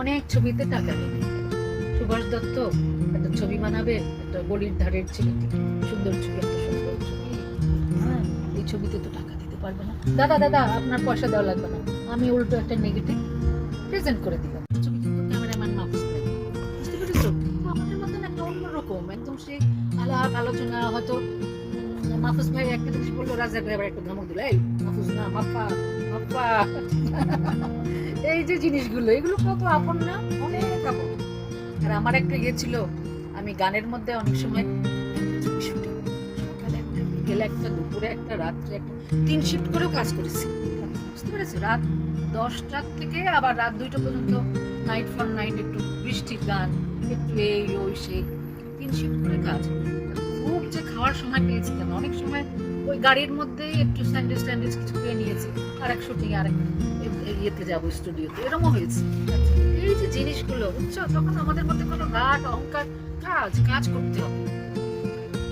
অনেক ছবিতে টাকা নেবে সুভাষ দত্ত একটা ছবি বানাবে, একটা গলির ধারের ছেলেটি সুন্দর ছবি, একটা সুন্দর ছবি। হ্যাঁ এই ছবিতে তো টাকা দিতে পারবে না। দাদা দাদা, আপনার পয়সা দেওয়া লাগবে না। আমি উল্টো একটা নেগেটিভ প্রেজেন্ট করে দিলাম। বুঝতে মতন একটা অন্যরকম। একদম সে আলাপ, আলোচনা, হয়তো মাহফুজ ভাই একটা জিনিস বলল রাজার ভাই আবার একটা ধমক দিল, এই, মাহফুজ না, মাফা মাফা এই যে জিনিসগুলো, এগুলো কত আপন না? অনেক আপন। আর আমার একটা ইয়ে ছিল, আমি গানের মধ্যে অনেক সময় সকালে একটা, বিকেলে একটা, দুপুরে একটা, রাত্রে একটা, তিন শিফট করেও কাজ করেছি। বুঝতে পেরেছি? রাত দশটা থেকে আবার রাত দুইটা পর্যন্ত নাইট ফর নাইট একটু বৃষ্টির গান, একটু এই, ওই, সেই, তিন শিফট করে কাজ খুব যে খাওয়ার সময় পেয়েছি কেন? অনেক সময় ওই গাড়ির মধ্যেই একটু স্যান্ডউইচ স্যান্ডউইচ কিছু খেয়ে নিয়েছি আর এক শুটিং আর এক ইয়েতে যাব স্টুডিওতে। এরকমও হয়েছে। এই যে জিনিসগুলো বুঝছ? তখন আমাদের মধ্যে কোনো রাগ অহংকার কাজ কাজ করতে হবে।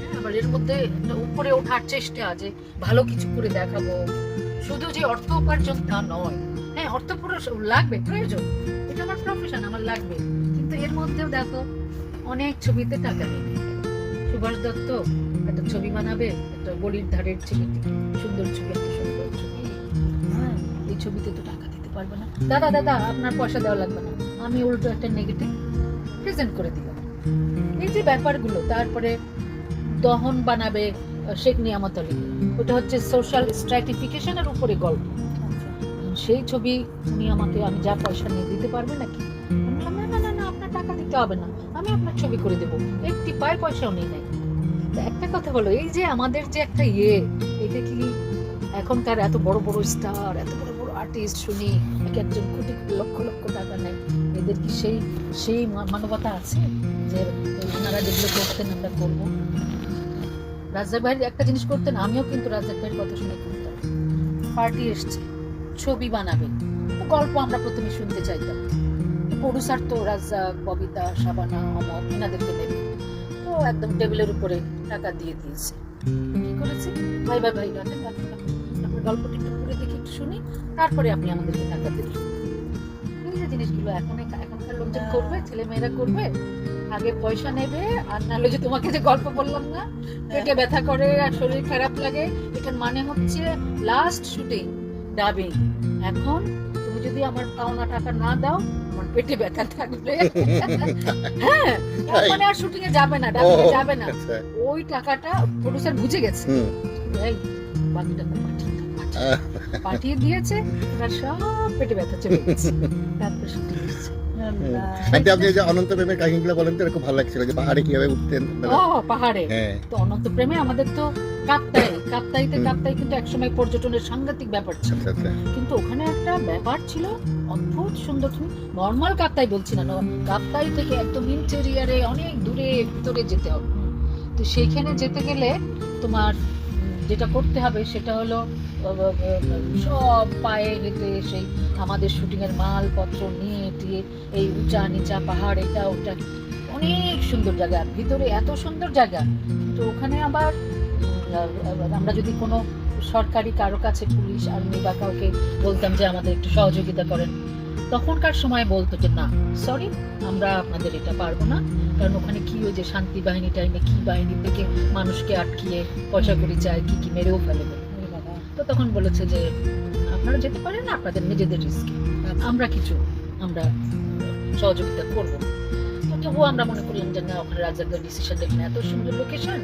হ্যাঁ, আবার এর মধ্যে উপরে ওঠার চেষ্টা যে ভালো কিছু করে দেখাবো। শুধু যে অর্থ উপার্জন তা নয়। হ্যাঁ অর্থ লাগবে প্রয়োজন। এটা আমার প্রফেশন আমার লাগবে। কিন্তু এর মধ্যেও দেখো অনেক ছবিতে টাকা নেবে সুভাষ দত্ত একটা ছবি বানাবে, একটা গলির ধারের ছেলেটি সুন্দর ছবি, একটা সুন্দর ছবি। হ্যাঁ এই ছবিতে তো টাকা দিতে পারবে না। দাদা দাদা, আপনার পয়সা দেওয়া লাগবে না। আমি উল্টো একটা নেগেটিভ প্রেজেন্ট করে দিলাম। এই যে ব্যাপারগুলো, তারপরে দহন বানাবে শেখ নিয়ামত আলী। ওটা হচ্ছে সোশ্যাল স্ট্র্যাটিফিকেশনের উপরে গল্প। সেই ছবি উনি আমাকে, আমি যা পয়সা নিয়ে দিতে পারবে নাকি? দিতে হবে না। আমি আপনার ছবি করে দেবো। একটি পায়ের পয়সাও নেই নাই। একটা কথা বলো, এই যে আমাদের যে একটা ইয়ে এটা কি এখনকার এত বড় বড় স্টার, এত বড় বড় আর্টিস্ট শুনি, এক একজন কোটি লক্ষ লক্ষ টাকা নেয়, এদের কি সেই সেই মানবতা আছে যে ওনারা যেগুলো করতেন আমরা করব? রাজ্জাক ভাইয়ের একটা জিনিস করতেন, আমিও কিন্তু রাজ্জাক ভাইয়ের কথা শুনে করতাম। পার্টি এসছে ছবি বানাবে। গল্প আমরা প্রথমে শুনতে চাইতাম। প্রডিউসার তো রাজ্জাক ববিতা শাবানা অমর এনাদেরকে নেবে তো একদম টেবিলের উপরে টাকা দিয়ে দিয়েছে। কি করেছে? ভাই ভাই ভাই। আপনার গল্পটা একটু পড়ে দেখি একটু শুনি, তারপরে আপনি আমাদেরকে টাকা দেবেন এই যে জিনিসগুলো, এখন এখনকার লোকজন করবে ছেলে মেয়েরা করবে, আগে পয়সা নেবে, আর নাহলে যে তোমাকে যে গল্প বললাম না, পেটে ব্যথা করে আর শরীর খারাপ লাগে, এটার মানে হচ্ছে লাস্ট শুটিং ডাবিং এখন তুমি যদি আমার পাওনা টাকা না দাও আমার পেটে ব্যথা থাকবে। হ্যাঁ মানে আর শুটিং এ যাবে না ডাক্তার যাবে না। আচ্ছা। ওই টাকাটা প্রডিউসার বুঝে গেছে। বাকিটা এই পাঠিয়ে দিয়েছে সব পেটে ব্যথা চলে গেছে। তারপর শুটিং আন্টি আপনি যে অনন্ত প্রেমের কাহিনীগুলো বলেন তো খুব ভালো লাগছিল যে পাহাড়ে কীভাবে উঠতেন ও পাহাড়ে। হ্যাঁ। তো অনন্ত প্রেমে আমাদের তো কাপ্তাই কাপ্তাইতে হুম। কাপ্তাই কিন্তু একসময় পর্যটনের সাংঘাতিক ব্যাপার ছিল। আচ্ছা আচ্ছা। কিন্তু ওখানে একটা ব্যাপার ছিল অদ্ভুত সুন্দর নর্মাল কাপ্তাই বলছি না কাপ্তাই থেকে একদম ইন্টেরিয়ারে অনেক দূরে ভিতরে যেতে হবে। তো সেইখানে যেতে গেলে তোমার যেটা করতে হবে সেটা হলো সব পায়ে হেঁটে সেই আমাদের শুটিংয়ের মালপত্র নিয়ে টিয়ে এই উঁচা নিচা পাহাড়, এটা ওটা। অনেক সুন্দর জায়গা, ভিতরে এত সুন্দর জায়গা। তো ওখানে আবার আমরা যদি কোনো সরকারি, কারও কাছে পুলিশ, আর্মি বা কাউকে বলতাম যে আমাদের একটু সহযোগিতা করেন তখনকার সময় বলতো যে, না সরি আমরা আপনাদের এটা পারব না। কারণ ওখানে কি ওই যে শান্তি বাহিনী টাইমে কি বাহিনী থেকে মানুষকে আটকিয়ে পয়সা করি চায়, কি কি মেরেও ফেলে তো তখন বলেছে যে, আপনারা যেতে পারেন না, আপনাদের নিজেদের রিস্কে আমরা কিছু, আমরা সহযোগিতা করব তবুও আমরা মনে করলাম যে, না, ওখানে রাজারদের ডিসিশন দেখলেন এত সুন্দর লোকেশন